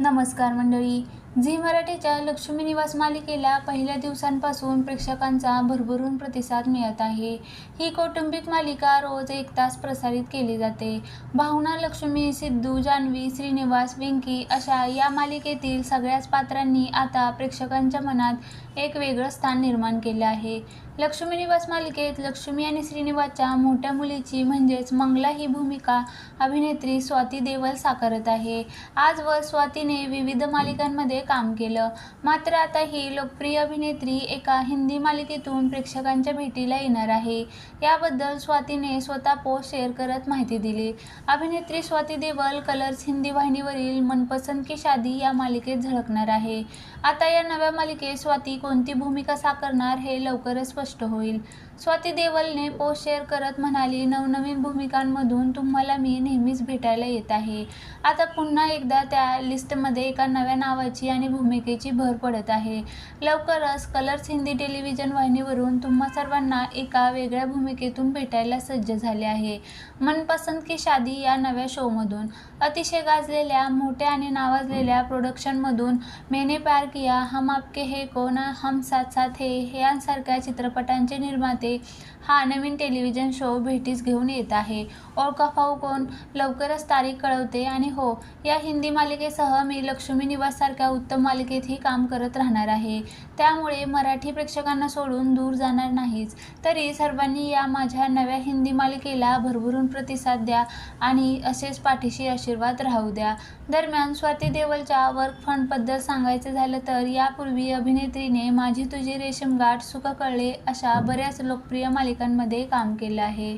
नमस्कार मंडळी. झी मराठीच्या लक्ष्मी निवास मालिकेला पहिल्या दिवसांपासून प्रेक्षकांचा भरभरून प्रतिसाद मिळत आहे. ही कौटुंबिक मालिका रोज एक तास प्रसारित केली जाते. भावना लक्ष्मी सिद्धू जान्हवी श्रीनिवास विंकी अशा या मालिकेतील सगळ्याच पात्रांनी आता प्रेक्षकांच्या मनात एक वेगळं स्थान निर्माण केलं आहे. लक्ष्मी निवास मालिकेत लक्ष्मी आणि श्रीनिवासच्या मोठ्या मुलीची म्हणजेच मंगला ही भूमिका अभिनेत्री स्वाती देवल साकारत आहे. आजवर स्वातीने विविध मालिकांमध्ये काम केलं. मात्र आता ही लोकप्रिय अभिनेत्री एका हिंदी मालिकेतून प्रेक्षकांच्या भेटीला येणार आहे. याबद्दल स्वातीने स्वतः पोस्ट शेअर करत माहिती दिली. अभिनेत्री स्वाती देवल कलर्स हिंदी वाहिनीवरील मनपसंत की शादी या मालिकेत झळकणार आहे. आता या नव्या मालिकेत स्वाती कोणती भूमिका साकारणार हे लवकरच स्पष्ट होईल. स्वाती देवलने पोस्ट शेअर करत म्हणाली नवनवीन भूमिकांमधून तुम्हाला मी नेहमीच भेटायला येत आहे. आता पुन्हा एकदा त्या लिस्टमध्ये एका नव्या नावाची आणि भूमिकेची भर पडत आहे. लवकरच कलर्स हिंदी टेलिव्हिजन वाहिनीवरून तुम्हा सर्वांना एका वेगळ्या भूमिकेतून भेटायला सज्ज झाले आहे. मनपसंत की शादी या नव्या शोमधून. अतिशय गाजलेल्या मोठ्या आणि नावाजलेल्या प्रोडक्शनमधून मेने प्यार किया हम आपके हे कोण हम साथ साथ हे यांसारख्या चित्रपटांचे निर्माते हा नवीन टेलिव्हिजन शो भेटीस घेऊन येत आहे. ओळखा फाऊ कोण? लवकरच तारीख कळवते आणि हो या हिंदी मालिकेसह मी लक्ष्मी निवाससारख्या उत्तम मालिकेतही काम करत राहणार आहे. त्यामुळे मराठी प्रेक्षकांना सोडून दूर जाणार नाहीच. तरी सर्वांनी या माझ्या नव्या हिंदी मालिकेला भरभरून प्रतिसाद द्या आणि असेच पाठीशी आशीर्वाद राहू द्या. दरम्यान स्वाती देवलच्या वर्क फंडबद्दल सांगायचं झालं तर यापूर्वी अभिनेत्रीने माझी तुझी रेशीमगाठ सुख कळले अशा बऱ्याच लोकप्रिय मालिकांमध्ये काम केलं आहे.